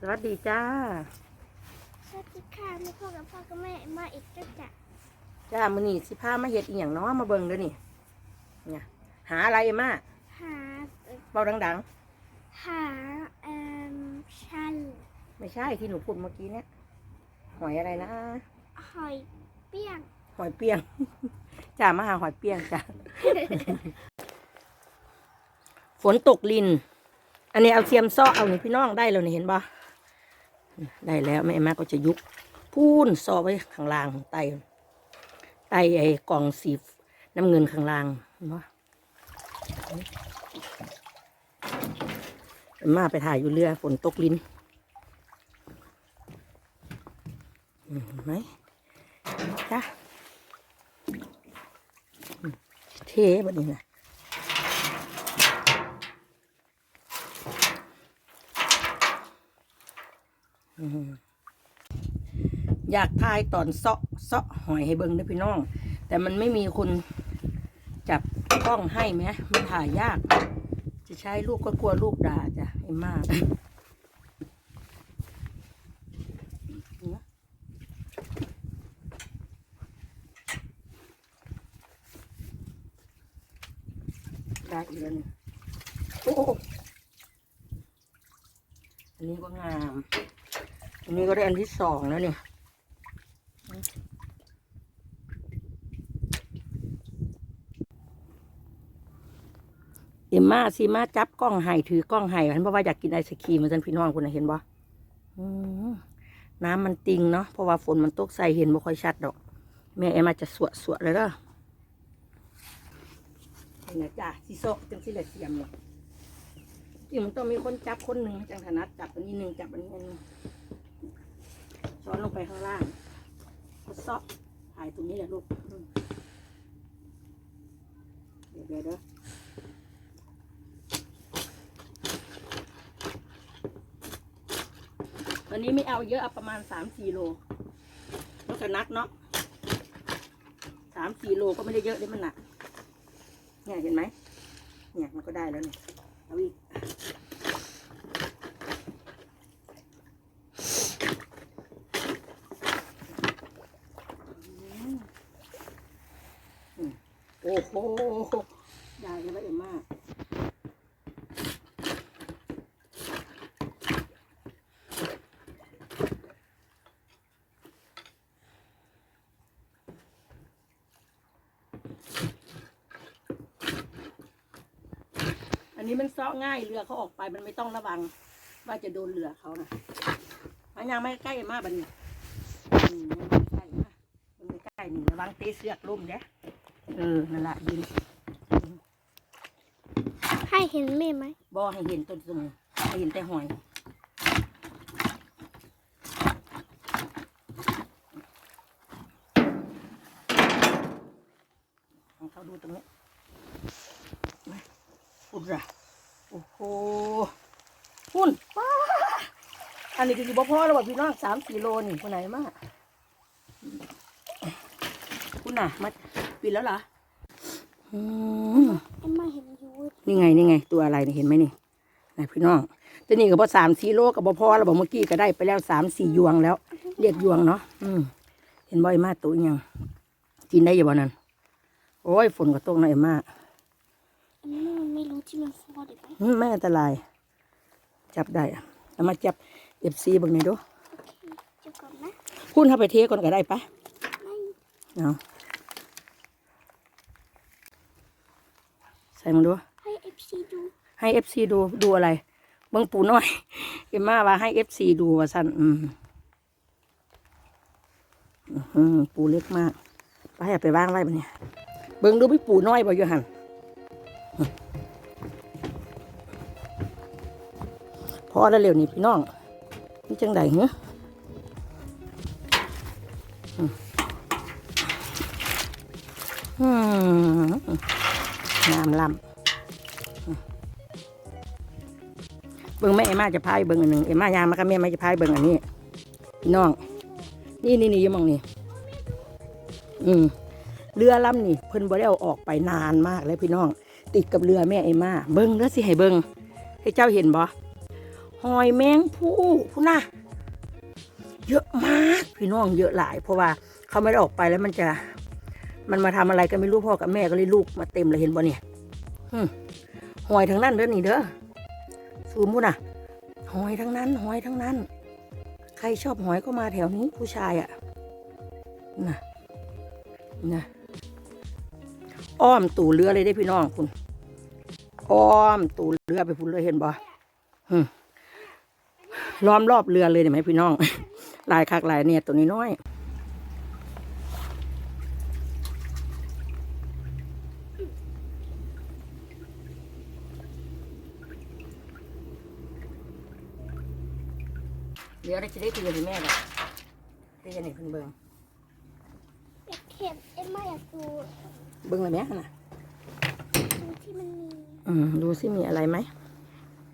สวัสดีจ้า สวัสดีค่ะแม่พ่อกับพ่อกับแม่มาอีกก็จะจ้ามื้อนี้สิพามาเฮ็ดอีหยังเนาะมาเบิ่งเด้อนี่เนี่ยหาอะไรมาหาเอ่อเบาดังหาเอ่มชันๆ ไม่ใช่ที่หนูพูดเมื่อกี้เนี่ยหอยอะไรนะ หอยเปี้ยงหอยเปียง จ้ามาหาหอยเปียงจ้า ฝนตกลิน อันนี้เอาเทียมซ้อเอานี่พี่น้องได้แล้วนี่เห็นบ่ ได้แล้วแม่แม่ก็จะยุบพูนซอไว้ข้างล่างไตไตไอ้กล่องสีน้ำเงินข้างล่างเห็นบ่มาไปถ่ายอยู่เรือฝนตกลินเห็นไหมจ้าอืมเทบัดนี้นะ อยากทายตอนเซาะเซาะหอยให้เบิ่งด้พี่น้อง แต่มันไม่มีคนจับกล้องให้ไหมมันถ่ายยาก จะใช้ลูกก็กลัวลูกด่าจ้ะไอ้มากได้อีกแล้วนี่โอ้อันนี้ก็งาม อันนี้ก็ได้อันที่สองแล้วเนี่ยเอ็มมาซีมาจับกล้องไห้ถือกล้องไห้เพราะว่าอยากกินไอศครีมเหมือนกันพี่น้องคุณนะเห็นบ่อืมน้ำมันติงเนาะเพราะว่าฝนมันตกใส่เห็นบ่ค่อยชัดดอก แม่เอ็มมาจะสวดสวดเลยเด้อเห็นไหมจ้ะสีโซกจังสิเลยเสียมเลยที่มันต้องมีคนจับคนหนึ่งจังถนัดจับอันนี้หนึ่งจับอันนี้อันหนึ งช้อนลงไปข้างล่างทดสอบถ่ายตรงนี้แหละลูกเดี๋ยวเดี๋ยวเด้อวันนี้ไม่เอาเยอะเอาประมาณสามสี่โลแล้วก็นักเนาะสามสี่โลก็ไม่ได้เยอะเด้มันหนักเนี่ยเห็นไหมเนี่ยมันก็ได้แล้วเนี่ยเอาอีกอืมอืมโอ้โหได้แล้วละเอ็มมากอันนี้มันเซาะง่ายเรือเขาออกไปมันไม่ต้องระวัง ว่าจะโดนเรือเขานะมันยังไม่ใกล้มากบัดนอืมมันใกล้มากมันไม่ใกล้นี่ระวังตีเสือกลุ่มเด้ เออนั่นแหละยินให้เห็นแม่ไหมบอให้เห็นต้นตรงให้เห็นแต่หอยให้เขาดูตรงนี้มาอุดระโอ้โหพุ่นว้าอันนี้ก็อยู่บ่พอแล้วว่ะพี่น้องสามสี่โลนี่คนไหนมากคุณน่ะมา ปิดแล้วเหรออืมเอ็มมาเห็นอยูนี่ไงนี่ไง ตัวอะไรนี่เห็นไหมนี่นะพี่น้องตัวนี้ก็พอสามสี่โลกับพอแล้วบอกเมื่อกี้ก็ได้ไปแล้วสามสี่ยวงแล้วเรียกยวงเนาะอืมเห็นบ่อยมากตัวอีหยังกินได้อยังบ่นั้นโอ้ยฝนก็ตกหน่อยมากอันนี้มันไม่รู้ที่มันฟอดหรือไหมอืมไม่อันตราย จับได้อะเอามาจับเอฟซีบางหน่อยดูโอเคเจะก่อนนะพุ่นถ้าไปเทก่อนก็ได้ปะไม่เอาใส่มึงดู ให้เอฟซีดู ให้เอฟซีดูดูอะไรเบิ่งปูน้อย เอ็มมาว่าให้เอฟซีดูว่าสั้นอืมอื้อหือปูเล็กมากไปเอาไปว่างไว้บัดเนี่ยเบิ่งดูพี่ปูน้อยบ่อยู่หันพอแล้วเร็วนี่พี่น้องนี่จังใดเหรออืมอืม งามลำเบิ่งแม่เอ็มาจะพายเบิ่งอันหนึ่งเอ็มายามากับแม่ไม่จะพายเบิ่งอันนี้พี่น้อง นี่นี่นี่ยังมองนี่อืมเรือลำนี่เพิ่นบ่ได้เอาออกไปนานมากแล้วพี่น้อง ติดกับเรือแม่เอ็มาเบิ่งแล้วสิให้เบิ่งให้เจ้าเห็นบ่หอยแมงผู้ผู้น่ะเยอะมากพี่น้องเยอะหลาย เพราะว่าเขาไม่ได้ออกไปแล้วมันจะ มันมาทำอะไรกันไม่รู้พ่อกับแม่ก็เลยลูกมาเต็มเลยเห็นบ่เนี่ยหอยทั้งนั้นเด้อนี่เด้อซูมพูน่ะ หอยทั้งนั้น หอยทั้งนั้น ใครชอบหอยก็มาแถวนี้ผู้ชายอะ่ะน่ะน่ะอ้อมตู่เรือเลยได้พี่น้องคุณอ้อมตู่เรือไปพุ่นเลยเห็นบ่หึล้อมรอบเรือเลยเห็นไหมพี่น้องลายคักลายเนี่ยตัวนี้น้อย ดี๋ยวได้จะได้คุยกับแม่กันได้จะไหนคุณเบิงอยากเห็นเอ็มมาอยากดูเบิงเลยแม่น่ะดูที่มันมีอืมดูสิมีอะไรไหม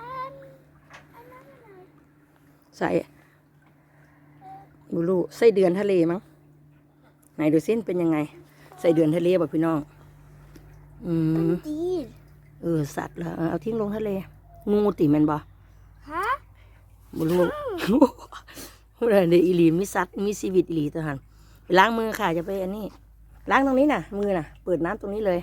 อันอันนั้นอะไรใส่บูรูไส้เดือนทะเลมั้งไหนดูสิเป็นยังไงไส้เดือนทะเลบ่พี่น้องอืมันมดีเออสัตว์เหรอเอาทิ้งลงทะเลงูติแมันบ่ฮะ บูรูพูดอะไรเดยวอีหลีมีสัตว์มีชีวิตอีหลีตัวหันไปล้างมือค่ะจะไปอันนี้ ล้างตรงนี้น่ะ มือน่ะ เปิดน้ำตรงนี้เลย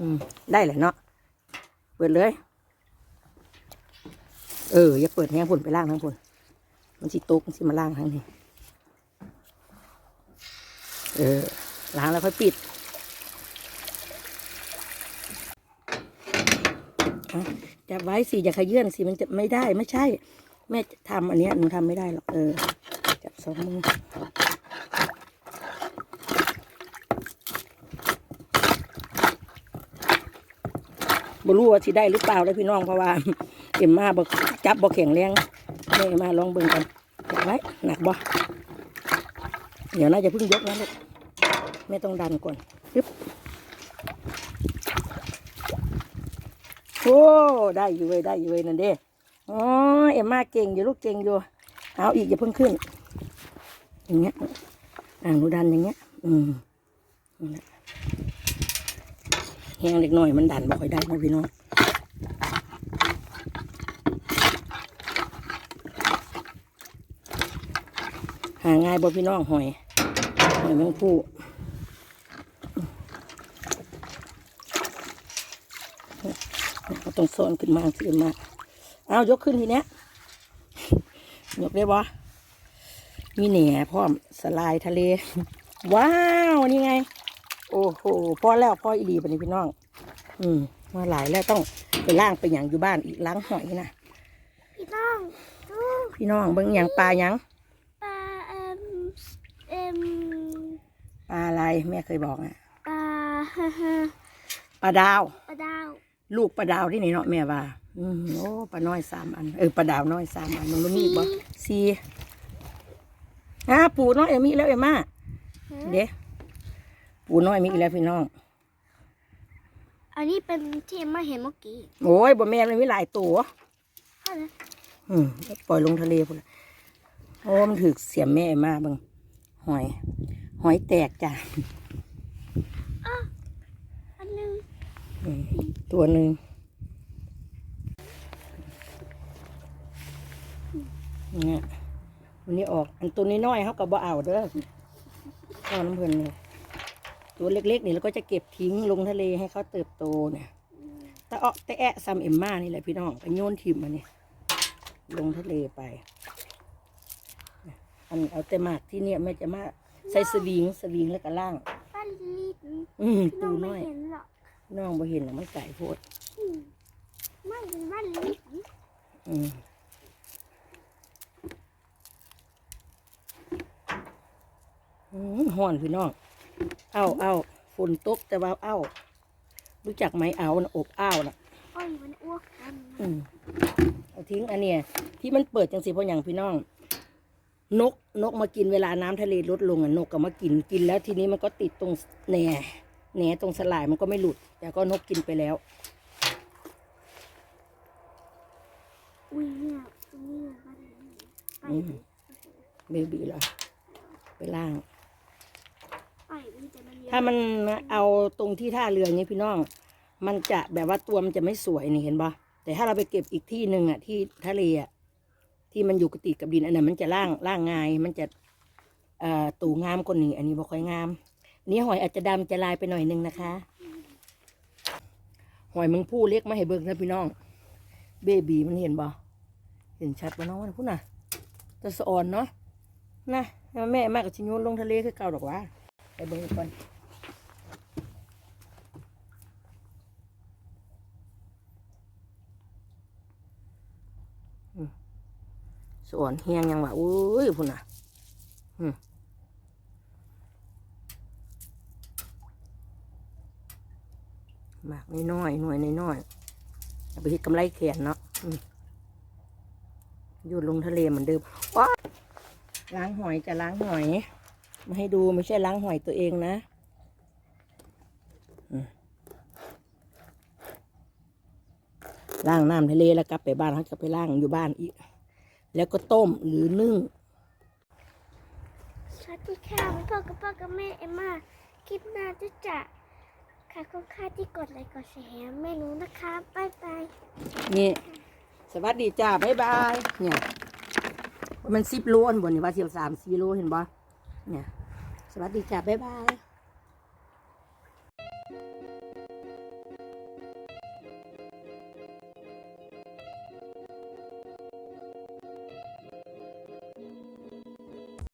อืมได้แหละเนาะเปิดเลย เออ อย่าเปิดแห้งผลไปล่างทั้งผลมันสิตกมันสิมาล่างทั้งนี้เออล้างแล้วค่อยปิดะจับไว้สิอย่าขยื่นสิมันจะไม่ได้ไม่ใช่ แม่จะทำอันเนี้ยหนูทำไม่ได้หรอกเออจับสองมือบ่รู้ว่าสิได้หรือเปล่าเลยพี่น้องเพราะว่าเอ็มมาบ่จับบ่แข็งแรงแม่มาลองเบิ่งกันจับไว้หนักบ่เดี๋ยวน่าจะเพิ่งยกนะลูกแม่ต้องดันก่อนปึ๊บ โอ้ได้อยู่เว้ยได้อยู่เว้ยนั่นเด้อ๋อเอ็มมาเก่งอยู่ลูกเก่งอยู่เอาอีกอย่าเพิ่งขึ้น อย่างเงี้ยอ่างหนูดันอย่างเงี้ย อืมแหละแห้งเล็กน้อยมันดันบ่ค่อยได้นะพี่น้องหาง่ายบ่พี่น้องหอยหอยแมงผู้เรา ต้องโซนขึ้นมาขึ้นมา เอายกขึ้นทีเนี้ย ยกได้บ่มีแหน่พร้อมสลายทะเล ว้าวนี่ไง โอ้โหพอแล้วพออีหลีปะนี่พี่น้อง อืมมาหลายแล้วต้องไปล่างไปหยังอยู่บ้านอีกล้างหอยนะพี่น้องดูพี่น้องเบิ่งหยังปลาหยังปลาเอ็มเอ็มปลาอะไรแม่เคยบอกอะปลาฮ่าฮ่าปลาดาวปลาดาว ลูกปลาดาวที่นี่เนาะแม่ว่า อืมโอ้ปลาน้อยสามอัน เออปลาดาวน้อยสามอันมันรู้มีอีกบ่สี่อะปูน้อยเอมี่แล้วเอมม่าเด้ปูน้อยมีอีกแล้วพี่น้อง อันนี้เป็นที่เอ็มมาเห็นเมื่อกี้โอ้ยบ่แม่นมันมีหลายตัวเท่านั้นอืมปล่อยลงทะเลพุ่นล่ะโอ้มันถือเสียมแม่มาเบิ่งหอย หอยแตกจ้ะ อันหนึง อืม ตัวหนึ่งเนี่ยวันนี้ออก อันตัวนี้น้อยเขาก็บ่เอาเด้อก็น้ำเพลินเลยตัวเล็กๆนี่เราก็จะเก็บทิ้งลงทะเลให้เขาเติบโตเนี่ยตะเอะตะแอะซัมเอ็มม่านี่แหละพี่น้องไปโยนทิมมาเนี่ยลงทะเลไป อันเอาแต่หมากที่เนี่ยแม่จะมาใส่สวิงสวิงแล้วก็ล่างปลาลีดอืมพี่น้ตูองไม่น้อยเห็ น้องบ่เห็นหรอกมันไก่โพดไม่เป็นปลาลีดอืมอืมห่อนพี่น้อง เอาเอาฝนตกแต่ว่าเอารู้จักไหมเอานะอบอ้าวนะอ้อยมันอ้วกกันอืมเอาทิ้งอันเนี้ยที่มันเปิดจังสิเพราะอย่างพี่น้อง นกนกมากินเวลาน้ำทะเลลดลงอะนกก็มากินกินแล้วทีนี้มันก็ติดตรงแหน่ แหน่ตรงสลายมันก็ไม่หลุด แต่ก็นกกินไปแล้วอุ้ยเนี่ยตรงนี้เลยปลาลีดปลาอืลีมดเบบีเหรอไปล่างปลาลีดแต่มันเยอะถ้ามันเอาตรงที่ท่าเรืออย่างนี้พี่น้อง มันจะแบบว่าตัวมันจะไม่สวยนี่เห็นปะแต่ถ้าเราไปเก็บอีกที่หนึ่งอะที่ทะเลอะที่มันอยู่กบติดกับดินอันนั้นมันจะล่างล่างง่ายมันจะเอ่อตูงามกว่านี้อันนี้บ่ค่อยงามอั นี้หอยอาจจะดำจะลายไปหน่อยหนึงนะคะ หอยมึงผู้เล็กมาให้เบิ่งนะพี่น้อง เบบีมันเห็นบ่เห็นชัดบ่น้องว่าพูดนะแตะสะอ่อนเนาะนะแล้วแม่มากกับชิโยนลงทะเลคือเก่าดอกว่าไปเบิ่งก่อนสะอ่อนเฮียงยังว่าอุ้ยพูดน่ะ อืม หมากน้อยๆหน่วยน้อยๆเอาไปเฮ็ดกำไรแขนเนาะอืมโยนลงทะเลเหมือนเดิมว้าล้างหอยจะล้างหอย มาให้ดูไม่ใช่ล้างหอยตัวเองนะล้างน้ำทะเลแล้วกลับไปบ้านเขาจะไปล้างอยู่บ้านอีก แล้วก็ต้มหรือนึ่งสวัสดีค่ะพ่อกับพ่อกับแม่เอ็มมาคลิปหน้าจะจะ ค่ะคุณค่าที่กดไลค์กดแชร์ไม่รู้นะคะบ๊ายบายนี่ สวัสดีจ้าบ๊ายบายเนี่ยมันสิบโลนบนนี่ว่าเสียวสามสี่โลเห็นบ่เนี่ย สวัสดีจ้าบ๊ายบาย